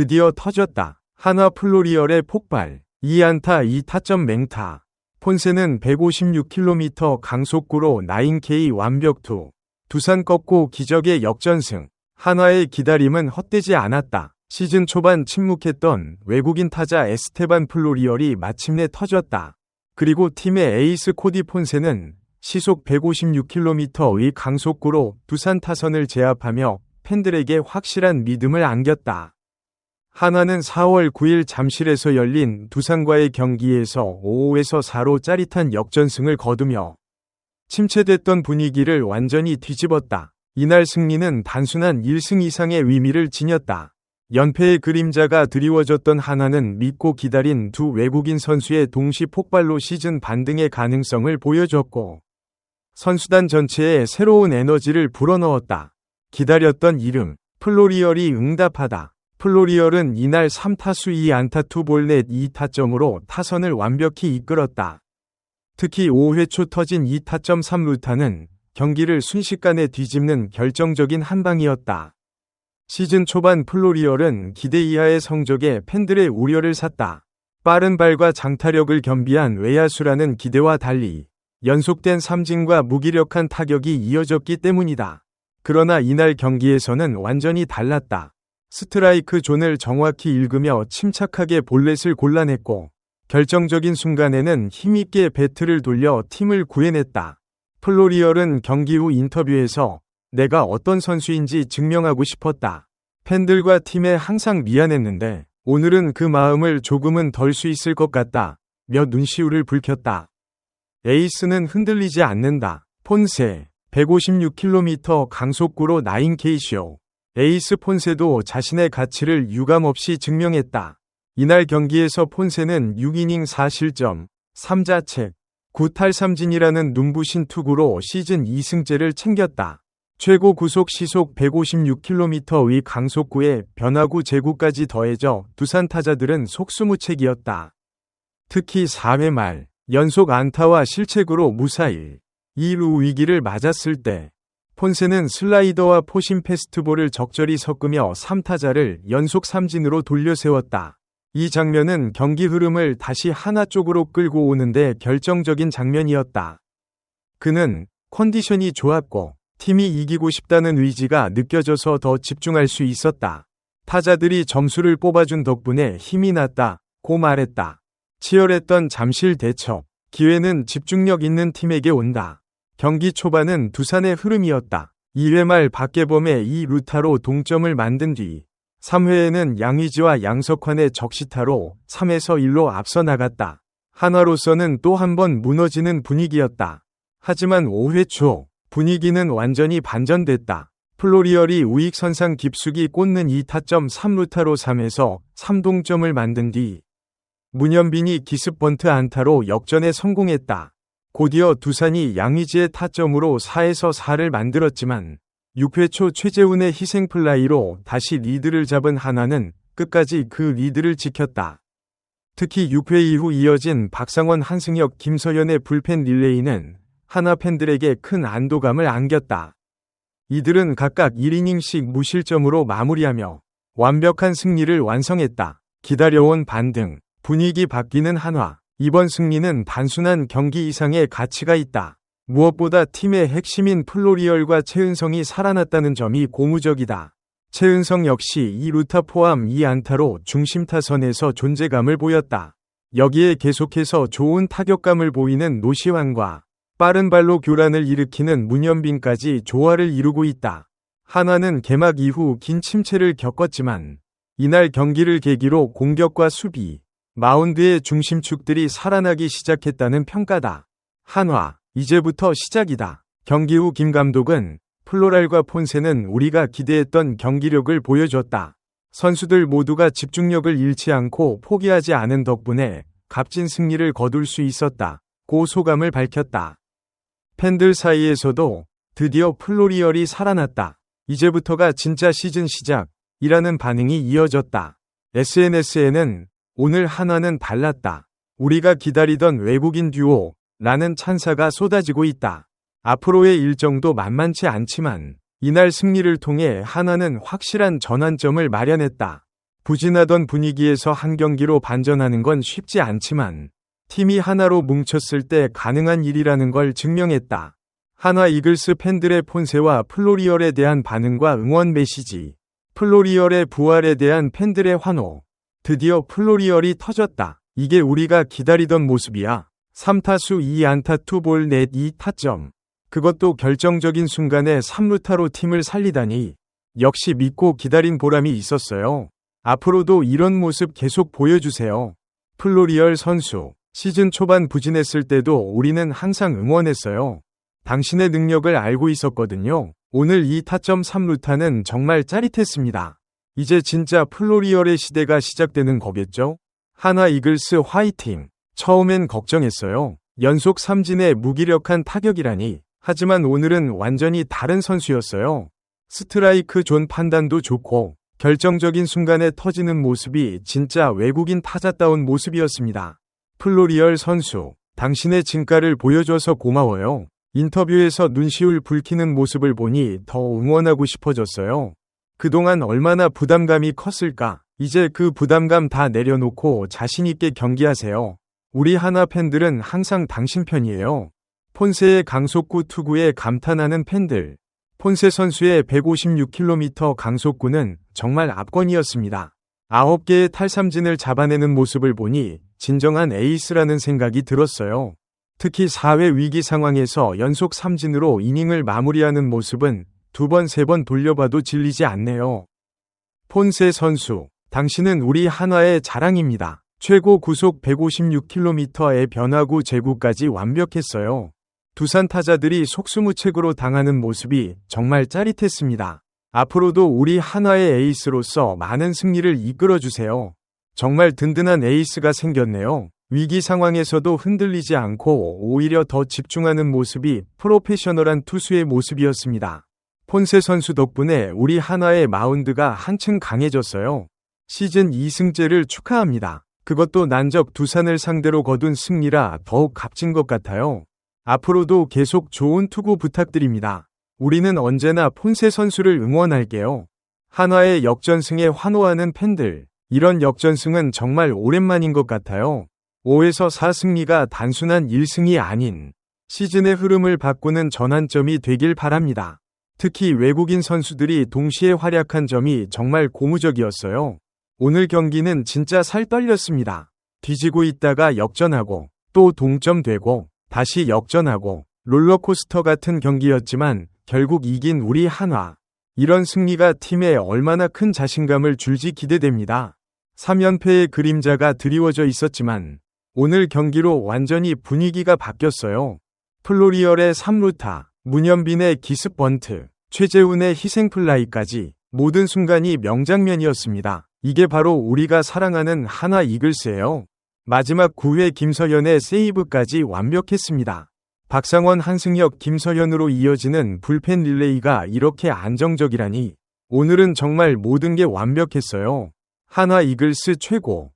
드디어 터졌다. 한화 플로리얼의 폭발. 2안타 2타점 맹타. 폰세는 156km 강속구로 9K 완벽투. 두산 꺾고 기적의 역전승. 한화의 기다림은 헛되지 않았다. 시즌 초반 침묵했던 외국인 타자 에스테반 플로리얼이 마침내 터졌다. 그리고 팀의 에이스 코디 폰세는 시속 156km의 강속구로 두산 타선을 제압하며 팬들에게 확실한 믿음을 안겼다. 하나는 4월 9일 잠실에서 열린 두산과의 경기에서 5에서 4로 짜릿한 역전승을 거두며 침체됐던 분위기를 완전히 뒤집었다. 이날 승리는 단순한 1승 이상의 의미를 지녔다. 연패의 그림자가 드리워졌던 하나는 믿고 기다린 두 외국인 선수의 동시 폭발로 시즌 반등의 가능성을 보여줬고 선수단 전체에 새로운 에너지를 불어넣었다. 기다렸던 이름 플로리얼이 응답하다. 플로리얼은 이날 3타수 2안타 투볼넷 2타점으로 타선을 완벽히 이끌었다. 특히 5회 초 터진 2타점 3루타는 경기를 순식간에 뒤집는 결정적인 한방이었다. 시즌 초반 플로리얼은 기대 이하의 성적에 팬들의 우려를 샀다. 빠른 발과 장타력을 겸비한 외야수라는 기대와 달리 연속된 삼진과 무기력한 타격이 이어졌기 때문이다. 그러나 이날 경기에서는 완전히 달랐다. 스트라이크 존을 정확히 읽으며 침착하게 볼넷을 골라냈고 결정적인 순간에는 힘있게 배트를 돌려 팀을 구해냈다. 플로리얼은 경기 후 인터뷰에서 내가 어떤 선수인지 증명하고 싶었다. 팬들과 팀에 항상 미안했는데 오늘은 그 마음을 조금은 덜 수 있을 것 같다. 며 눈시울을 붉혔다. 에이스는 흔들리지 않는다. 폰세 156km 강속구로 9K쇼 에이스 폰세도 자신의 가치를 유감없이 증명했다. 이날 경기에서 폰세는 6이닝 4실점, 3자책, 9탈 3진이라는 눈부신 투구로 시즌 2승째를 챙겼다. 최고 구속 시속 156km의 강속구에 변화구 제구까지 더해져 두산 타자들은 속수무책이었다. 특히 4회 말 연속 안타와 실책으로 무사히 2루 위기를 맞았을 때 폰세는 슬라이더와 포심 패스트볼을 적절히 섞으며 3타자를 연속 삼진으로 돌려세웠다. 이 장면은 경기 흐름을 다시 하나 쪽으로 끌고 오는데 결정적인 장면이었다. 그는 컨디션이 좋았고 팀이 이기고 싶다는 의지가 느껴져서 더 집중할 수 있었다. 타자들이 점수를 뽑아준 덕분에 힘이 났다. 고 말했다. 치열했던 잠실 대첩. 기회는 집중력 있는 팀에게 온다. 경기 초반은 두산의 흐름이었다. 2회 말 박계범의 2 루타로 동점을 만든 뒤 3회에는 양의지와 양석환의 적시타로 3에서 1로 앞서 나갔다. 하나로서는 또 한 번 무너지는 분위기였다. 하지만 5회 초 분위기는 완전히 반전됐다. 플로리얼이 우익 선상 깊숙이 꽂는 2타점 3루타로 3에서 3동점을 만든 뒤 문현빈이 기습 번트 안타로 역전에 성공했다. 곧이어 두산이 양의지의 타점으로 4에서 4를 만들었지만 6회 초 최재훈의 희생 플라이로 다시 리드를 잡은 하나는 끝까지 그 리드를 지켰다. 특히 6회 이후 이어진 박상원 한승혁 김서연의 불펜 릴레이는 하나 팬들에게 큰 안도감을 안겼다. 이들은 각각 1이닝씩 무실점으로 마무리하며 완벽한 승리를 완성했다. 기다려온 반등. 분위기 바뀌는 한화. 이번 승리는 단순한 경기 이상의 가치가 있다. 무엇보다 팀의 핵심인 플로리얼과 최은성이 살아났다는 점이 고무적이다. 최은성 역시 이 루타 포함 이 안타로 중심 타선에서 존재감을 보였다. 여기에 계속해서 좋은 타격감을 보이는 노시환과 빠른 발로 교란을 일으키는 문현빈까지 조화를 이루고 있다. 한화는 개막 이후 긴 침체를 겪었지만 이날 경기를 계기로 공격과 수비, 마운드의 중심축들이 살아나기 시작했다는 평가다. 한화, 이제부터 시작이다. 경기 후 김 감독은 플로랄과 폰세는 우리가 기대했던 경기력을 보여줬다. 선수들 모두가 집중력을 잃지 않고 포기하지 않은 덕분에 값진 승리를 거둘 수 있었다. 고 소감을 밝혔다. 팬들 사이에서도 드디어 플로리얼이 살아났다. 이제부터가 진짜 시즌 시작이라는 반응이 이어졌다. SNS에는 오늘 하나는 달랐다. 우리가 기다리던 외국인 듀오 라는 찬사가 쏟아지고 있다. 앞으로의 일정도 만만치 않지만 이날 승리를 통해 하나는 확실한 전환점을 마련했다. 부진하던 분위기에서 한 경기로 반전하는 건 쉽지 않지만 팀이 하나로 뭉쳤을 때 가능한 일이라는 걸 증명했다. 한화 이글스 팬들의 폰세와 플로리얼에 대한 반응과 응원 메시지. 플로리얼의 부활에 대한 팬들의 환호. 드디어 플로리얼이 터졌다. 이게 우리가 기다리던 모습이야. 3타수 2안타 2볼 넷 2타점. 그것도 결정적인 순간에 3루타로 팀을 살리다니. 역시 믿고 기다린 보람이 있었어요. 앞으로도 이런 모습 계속 보여주세요. 플로리얼 선수. 시즌 초반 부진했을 때도 우리는 항상 응원했어요. 당신의 능력을 알고 있었거든요. 오늘 이 타점 3루타는 정말 짜릿했습니다. 이제 진짜 플로리얼의 시대가 시작되는 거겠죠? 하나 이글스 화이팅. 처음엔 걱정했어요. 연속 삼진의 무기력한 타격이라니. 하지만 오늘은 완전히 다른 선수였어요. 스트라이크 존 판단도 좋고 결정적인 순간에 터지는 모습이 진짜 외국인 타자다운 모습이었습니다. 플로리얼 선수, 당신의 진가를 보여줘서 고마워요. 인터뷰에서 눈시울 붉히는 모습을 보니 더 응원하고 싶어졌어요. 그동안 얼마나 부담감이 컸을까? 이제 그 부담감 다 내려놓고 자신있게 경기하세요. 우리 하나 팬들은 항상 당신 편이에요. 폰세의 강속구 투구에 감탄하는 팬들. 폰세 선수의 156km 강속구는 정말 압권이었습니다. 9개의 탈삼진을 잡아내는 모습을 보니 진정한 에이스라는 생각이 들었어요. 특히 4회 위기 상황에서 연속 삼진으로 이닝을 마무리하는 모습은 두 번, 세 번 돌려봐도 질리지 않네요. 폰세 선수, 당신은 우리 한화의 자랑입니다. 최고 구속 156km의 변화구 제구까지 완벽했어요. 두산 타자들이 속수무책으로 당하는 모습이 정말 짜릿했습니다. 앞으로도 우리 한화의 에이스로서 많은 승리를 이끌어주세요. 정말 든든한 에이스가 생겼네요. 위기 상황에서도 흔들리지 않고 오히려 더 집중하는 모습이 프로페셔널한 투수의 모습이었습니다. 폰세 선수 덕분에 우리 한화의 마운드가 한층 강해졌어요. 시즌 2승째를 축하합니다. 그것도 난적 두산을 상대로 거둔 승리라 더욱 값진 것 같아요. 앞으로도 계속 좋은 투구 부탁드립니다. 우리는 언제나 폰세 선수를 응원할게요. 한화의 역전승에 환호하는 팬들. 이런 역전승은 정말 오랜만인 것 같아요. 5에서 4 승리가 단순한 1승이 아닌 시즌의 흐름을 바꾸는 전환점이 되길 바랍니다. 특히 외국인 선수들이 동시에 활약한 점이 정말 고무적이었어요. 오늘 경기는 진짜 살 떨렸습니다. 뒤지고 있다가 역전하고 또 동점되고 다시 역전하고 롤러코스터 같은 경기였지만 결국 이긴 우리 한화. 이런 승리가 팀에 얼마나 큰 자신감을 줄지 기대됩니다. 3연패의 그림자가 드리워져 있었지만 오늘 경기로 완전히 분위기가 바뀌었어요. 플로리얼의 3루타, 문현빈의 기습 번트, 최재훈의 희생 플라이까지 모든 순간이 명장면이었습니다. 이게 바로 우리가 사랑하는 하나 이글스예요. 마지막 9회 김서현의 세이브까지 완벽했습니다. 박상원 한승혁 김서현으로 이어지는 불펜 릴레이가 이렇게 안정적이라니 오늘은 정말 모든 게 완벽했어요. 한화 이글스 최고